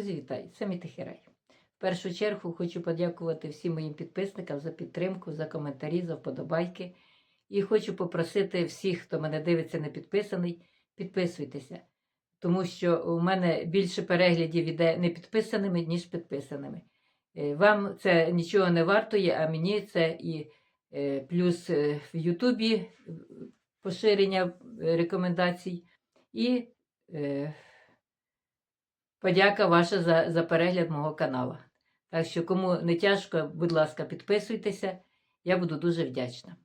Друзі, вітаю! Це мій тихий. В першу чергу хочу подякувати всім моїм підписникам за підтримку, за коментарі, за вподобайки. І хочу попросити всіх, хто мене дивиться не підписаний, підписуйтеся. Тому що у мене більше переглядів іде не підписаними, ніж підписаними. Е, Вам це нічого не вартує, а мені це і е, плюс е, в Ютубі поширення рекомендацій. І подяка ваша за, за перегляд мого каналу. Так що, кому не тяжко, будь ласка, підписуйтеся, я буду дуже вдячна.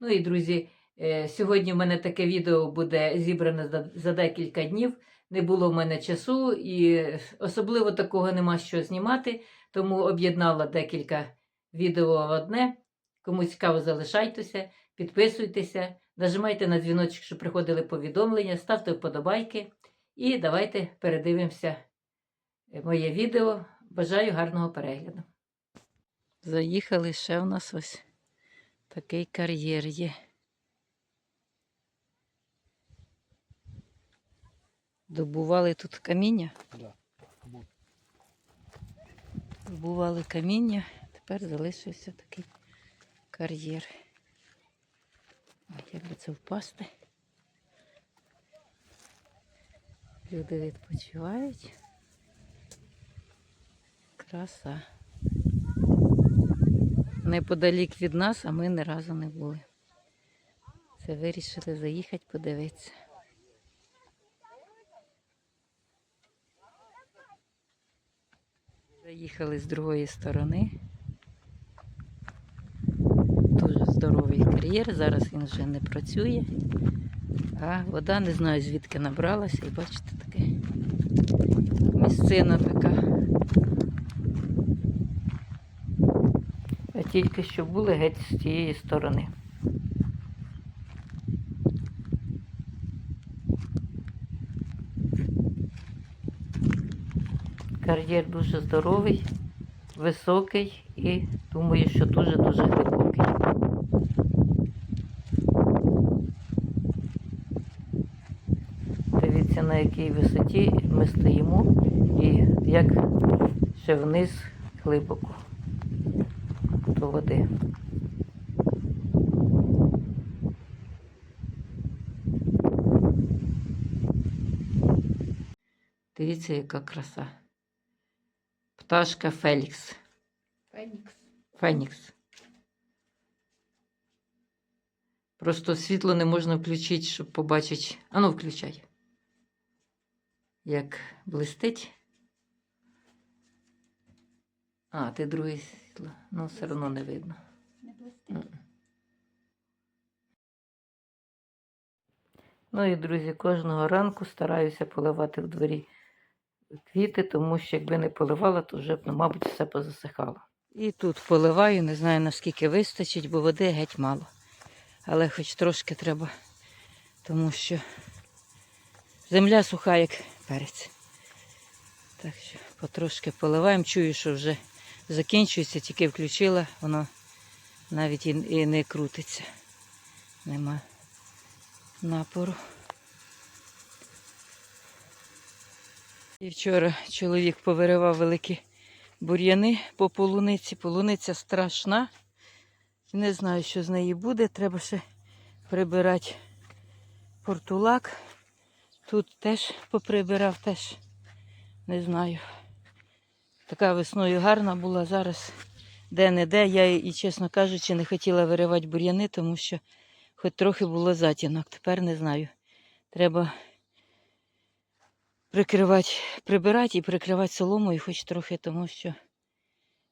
Ну і друзі, е, сьогодні в мене таке відео буде зібране за, за декілька днів. Не було в мене часу і особливо такого нема що знімати, тому об'єднала декілька відео в одне. Кому цікаво, залишайтеся, підписуйтеся, нажимайте на дзвіночок, щоб приходили повідомлення, ставте вподобайки. І давайте передивимося моє відео. Бажаю гарного перегляду. Заїхали ще в нас ось такий кар'єр є. Добували тут каміння. Да. Добували каміння, тепер залишився такий кар'єр. Як би це впасти? Люди відпочивають. Краса. Неподалік від нас, а ми ні разу не були. Це вирішили заїхати подивитися. Заїхали з другої сторони. Дуже здоровий кар'єр. Зараз він вже не працює. А вода не знаю звідки набралася. І бачите таке місцина така. А тільки що були геть з тієї сторони. Кар'єр дуже здоровий, високий і думаю, що дуже-дуже глибокий. Дивіться, на якій висоті ми стоїмо і як ще вниз глибоко до води. Дивіться, яка краса. Пташка Фелікс. Фенікс. Фенікс. Просто світло не можна включити, щоб побачити. Ану, включай. Як блистить. А, ти друге світло. Ну, все одно не видно. Не блистить. Ну і, друзі, кожного ранку стараюся поливати в дворі квіти, тому що якби не поливала, то вже б, ну, мабуть, все позасихало. І тут поливаю, не знаю наскільки вистачить, бо води геть мало. Але хоч трошки треба, тому що земля суха, як перець. Так що потрошки поливаємо. Чую, що вже закінчується, тільки включила, воно навіть і, не крутиться. Нема напору. І вчора чоловік повиривав великі бур'яни по полуниці. Полуниця страшна. Не знаю, що з неї буде. Треба ще прибирати портулак. Тут теж поприбирав, теж не знаю. Така весною гарна була зараз. Де-не-де. Я і, чесно кажучи, не хотіла виривати бур'яни, тому що хоч трохи було затінок. Тепер не знаю. Треба прикривати, прибирати і прикривати соломою, хоч трохи, тому що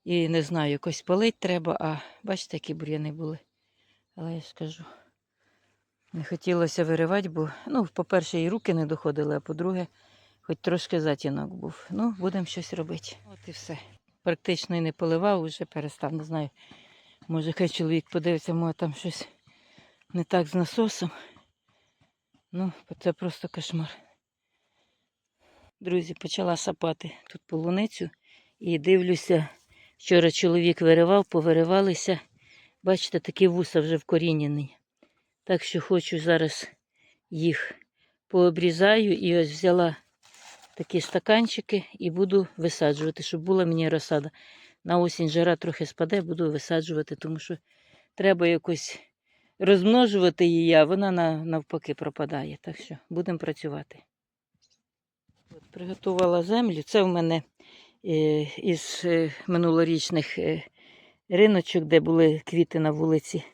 і не знаю, якось полить треба, а бачите, які бур'яни були. Але я ж кажу, не хотілося виривати, бо, ну, по-перше, і руки не доходили, а по-друге, хоч трошки затінок був. Ну, будемо щось робити. От і все. Практично і не поливав, вже перестав, не знаю. Може, хай чоловік подивиться, може там щось не так з насосом. Ну, це просто кошмар. Друзі, почала сапати тут полуницю і дивлюся, вчора чоловік виривав, повиривалися. Бачите, такі вуса вже вкорінені. Так що хочу зараз їх пообрізаю і ось взяла такі стаканчики і буду висаджувати, щоб була мені розсада. На осінь жара трохи спаде, буду висаджувати, тому що треба якось розмножувати її, а вона навпаки пропадає. Так що будемо працювати. От, приготувала землю. Це в мене е, із е, минулорічних е, риночок, де були квіти на вулиці.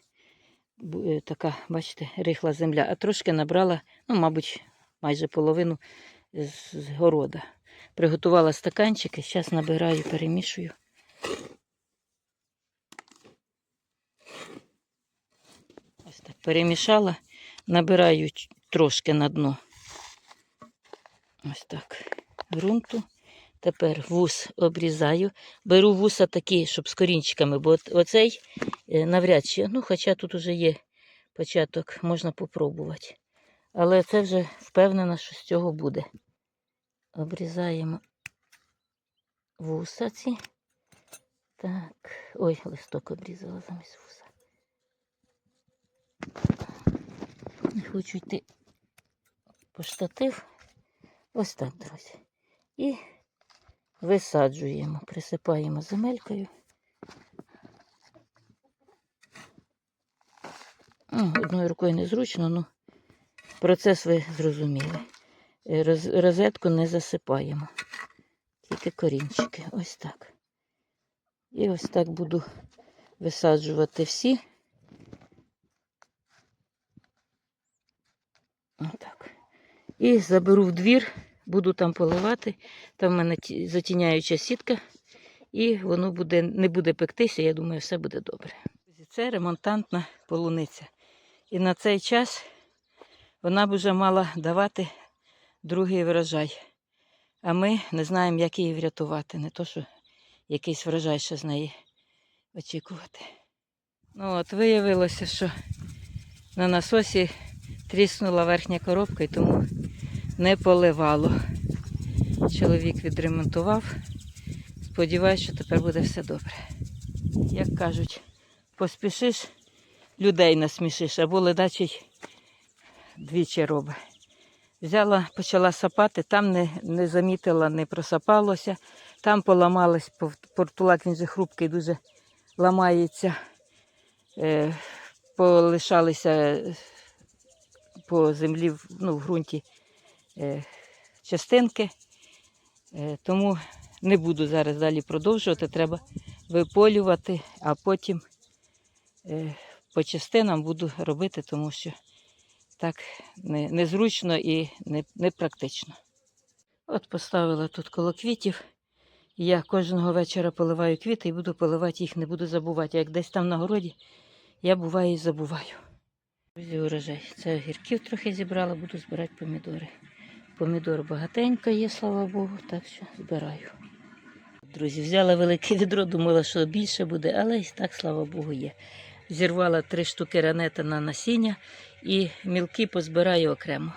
Така, бачите, рихла земля. А трошки набрала, ну, мабуть, майже половину з, города. Приготувала стаканчики, зараз набираю, перемішую. Ось так перемішала, набираю трошки на дно. Ось так. Грунту. Тепер вус обрізаю. Беру вуса такі, щоб з корінчиками, бо оцей е, навряд чи, ну, хоча тут уже є початок, можна попробувати. Але це вже впевнена, що з цього буде. Обрізаємо вуса ці. Так. Ой, листок обрізала замість вуса. Не хочу йти по штатив. Ось так, друзі. І висаджуємо, присипаємо земелькою. Одною рукою незручно, ну процес ви зрозуміли. Е, Роз- розетку не засипаємо. Тільки корінчики. Ось так. І ось так буду висаджувати всі. Отак. І заберу в двір, буду там поливати. Там в мене ті- затіняюча сітка, і воно буде, не буде пектися, я думаю, все буде добре. Це ремонтантна полуниця. І на цей час вона б вже мала давати другий врожай. А ми не знаємо, як її врятувати. Не то, що якийсь врожай ще з неї очікувати. Ну от виявилося, що на насосі тріснула верхня коробка і тому не поливало. Чоловік відремонтував. Сподіваюсь, що тепер буде все добре. Як кажуть, поспішиш, людей насмішиш, або ледачий двічі робить. Взяла, почала сапати, там не, не замітила, не просапалося, там поламалась портулак, він же хрупкий, дуже ламається. Е, полишалися е, по землі, ну, в ґрунті е, частинки. Е, тому не буду зараз далі продовжувати. Треба виполювати, а потім е, по частинам буду робити, тому що так незручно і не, непрактично. От поставила тут коло квітів. Я кожного вечора поливаю квіти і буду поливати їх, не буду забувати. Як десь там на городі, я буваю і забуваю. Друзі, урожай. Це огірків трохи зібрала, буду збирати помідори. Помідор багатенько є, слава Богу, так що збираю. Друзі, взяла велике відро, думала, що більше буде, але і так, слава Богу, є. Зірвала три штуки ранета на насіння і мілки позбираю окремо.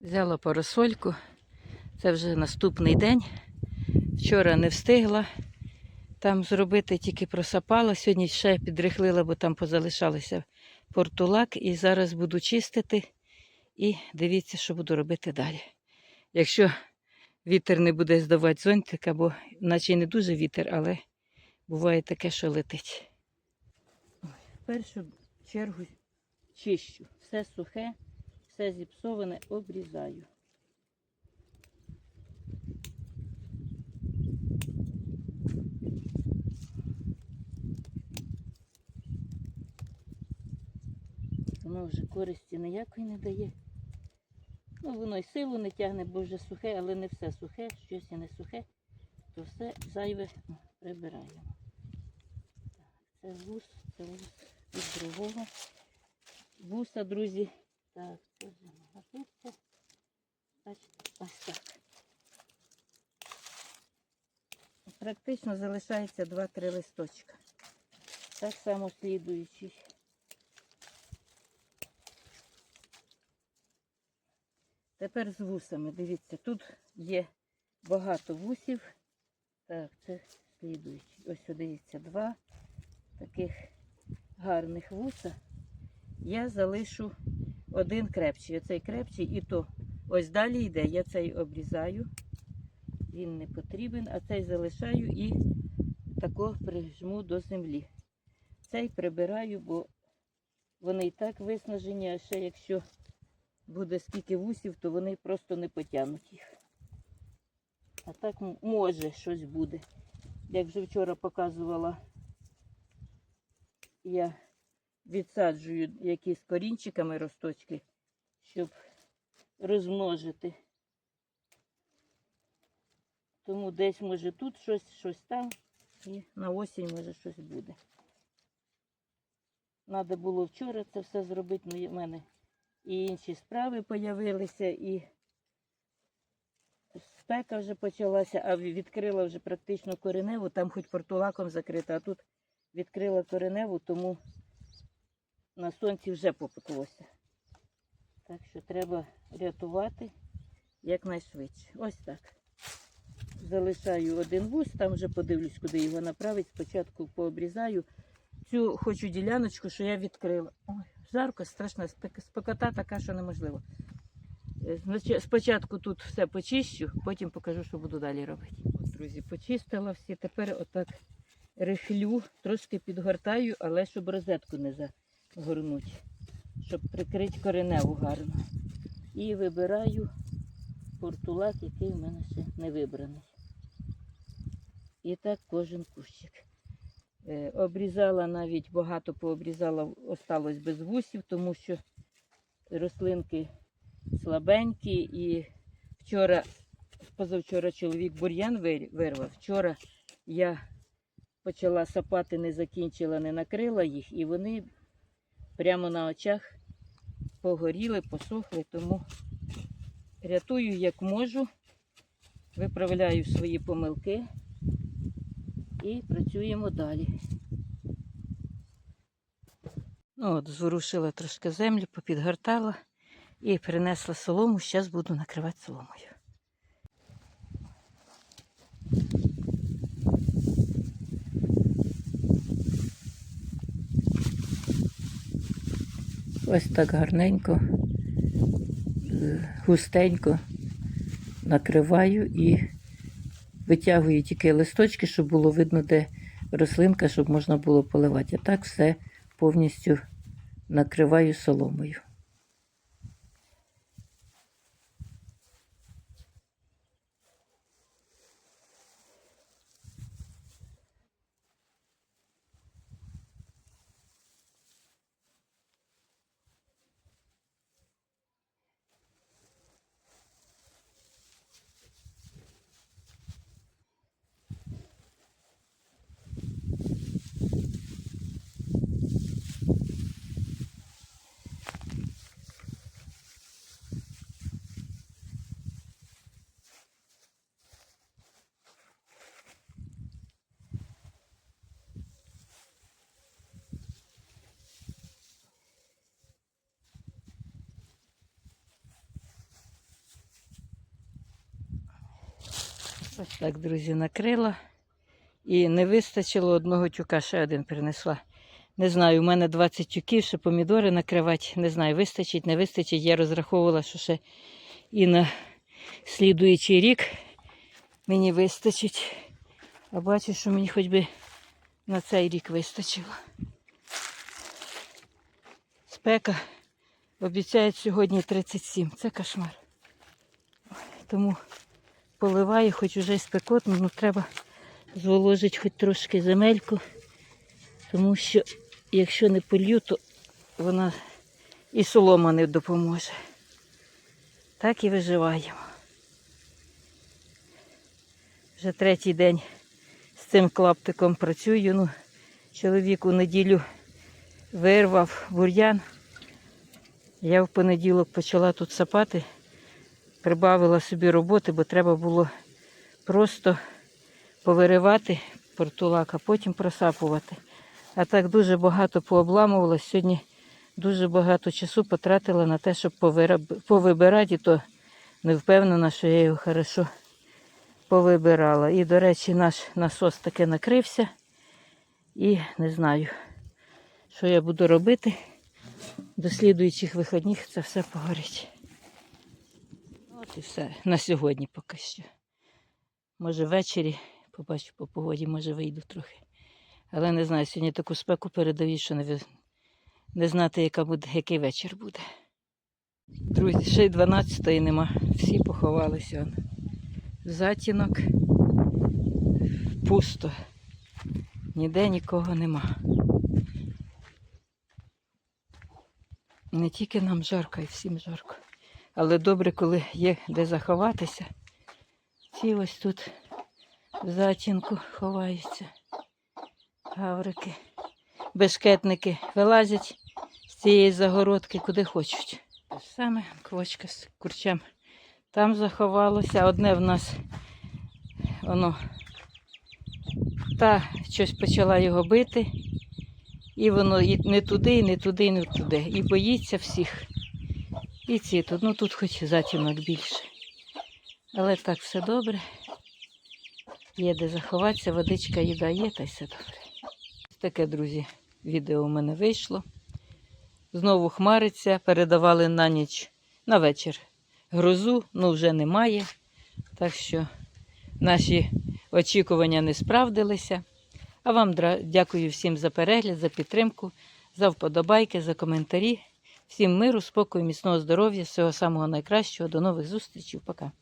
Взяла парасольку, це вже наступний день. Вчора не встигла там зробити, тільки просапала. Сьогодні ще підрихлила, бо там позалишалися портулак. І зараз буду чистити і дивіться, що буду робити далі. Якщо вітер не буде здавати зонтик, або наче не дуже вітер, але буває таке, що летить. Першу чергу чищу. Все сухе, все зіпсоване, обрізаю. Воно вже користі ніякої не дає. Ну, воно й силу не тягне, бо вже сухе, але не все сухе, щось і не сухе, то все зайве прибираємо. Це вус, це вус від другого. Вуса, друзі. Так, це вже. Бачите, ось так. Практично залишається 2-3 листочка. Так само слідуючий. Тепер з вусами. Дивіться, тут є багато вусів. Так, це слідуючий. Ось дивіться, два таких гарних вуса. Я залишу один крепчий. Оцей крепчий і то ось далі йде. Я цей обрізаю. Він не потрібен, а цей залишаю і тако прижму до землі. Цей прибираю, бо вони і так виснажені, а ще якщо буде скільки вусів, то вони просто не потягнуть їх. А так може щось буде. Як вже вчора показувала, я відсаджую якісь корінчиками росточки, щоб розмножити. Тому десь може тут щось, щось там, і на осінь може щось буде. Надо було вчора це все зробити, але в мене і інші справи появилися, і спека вже почалася, а відкрила вже практично кореневу, там хоч портулаком закрита, а тут відкрила кореневу, тому на сонці вже попеклося. Так що треба рятувати якнайшвидше. Ось так. Залишаю один вуз, там вже подивлюсь, куди його направити. Спочатку пообрізаю цю хочу діляночку, що я відкрила. Ой, жарко, страшно, спекота така, що неможливо. Е, Спочатку тут все почищу, потім покажу, що буду далі робити. От, друзі, почистила всі. Тепер отак рихлю, трошки підгортаю, але щоб розетку не загорнути, щоб прикрити кореневу гарно. І вибираю портулак, який в мене ще не вибраний. І так кожен кущик. Е, Обрізала навіть багато пообрізала, осталось без вусів, тому що рослинки слабенькі. І вчора, позавчора чоловік бур'ян вирвав. Вчора я почала сапати, не закінчила, не накрила їх, і вони прямо на очах погоріли, посохли, тому рятую як можу, виправляю свої помилки і працюємо далі. Ну, от, зворушила трошки землю, попідгортала і принесла солому. Зараз буду накривати соломою. Ось так гарненько, е, густенько накриваю і витягую тільки листочки, щоб було видно, де рослинка, щоб можна було поливати. А так все повністю накриваю соломою. Так, друзі, накрила. І не вистачило одного тюка, ще один принесла. Не знаю, у мене 20 тюків, ще помідори накривати. Не знаю, вистачить, не вистачить. Я розраховувала, що ще і на слідуючий рік мені вистачить. А бачу, що мені хоч би на цей рік вистачило. Спека обіцяють сьогодні 37. Це кошмар. Тому поливаю, хоч уже спекотно, але треба зволожити хоч трошки земельку, тому що якщо не полью, то вона і солома не допоможе. Так і виживаємо. Вже третій день з цим клаптиком працюю. Ну, чоловік у неділю вирвав бур'ян. Я в понеділок почала тут сапати прибавила собі роботи, бо треба було просто повиривати портулак, а потім просапувати. А так дуже багато пообламувалось. Сьогодні дуже багато часу потратила на те, щоб повибирати, і то не впевнена, що я його хорошо повибирала. І, до речі, наш насос таки накрився. І не знаю, що я буду робити. До слідуючих вихідних це все погорить. От і все на сьогодні поки що. Може, ввечері, побачу по погоді, може вийду трохи. Але не знаю, сьогодні таку спеку передають, що не, не знати, яка буде, який вечір буде. Друзі, ще й 12-ї нема. Всі поховалися. затінок. Пусто. Ніде нікого нема. Не тільки нам жарко, і всім жарко. Але добре, коли є де заховатися. Ці ось тут в затінку ховаються. Гаврики, бешкетники вилазять з цієї загородки куди хочуть. Саме квочка з курчем там заховалося. Одне в нас воно та щось почала його бити. І воно і не туди, і не туди, і не туди. І боїться всіх. І ці тут, ну тут хоч затінок більше. Але так все добре. Є де заховатися, водичка, їда є, та й все добре. Таке, друзі, відео у мене вийшло. Знову хмариться, передавали на ніч на вечір грозу, ну вже немає. Так що наші очікування не справдилися. А вам дякую всім за перегляд, за підтримку, за вподобайки, за коментарі. Всім миру, спокою, міцного здоров'я, всього самого найкращого. До нових зустрічей. Пока.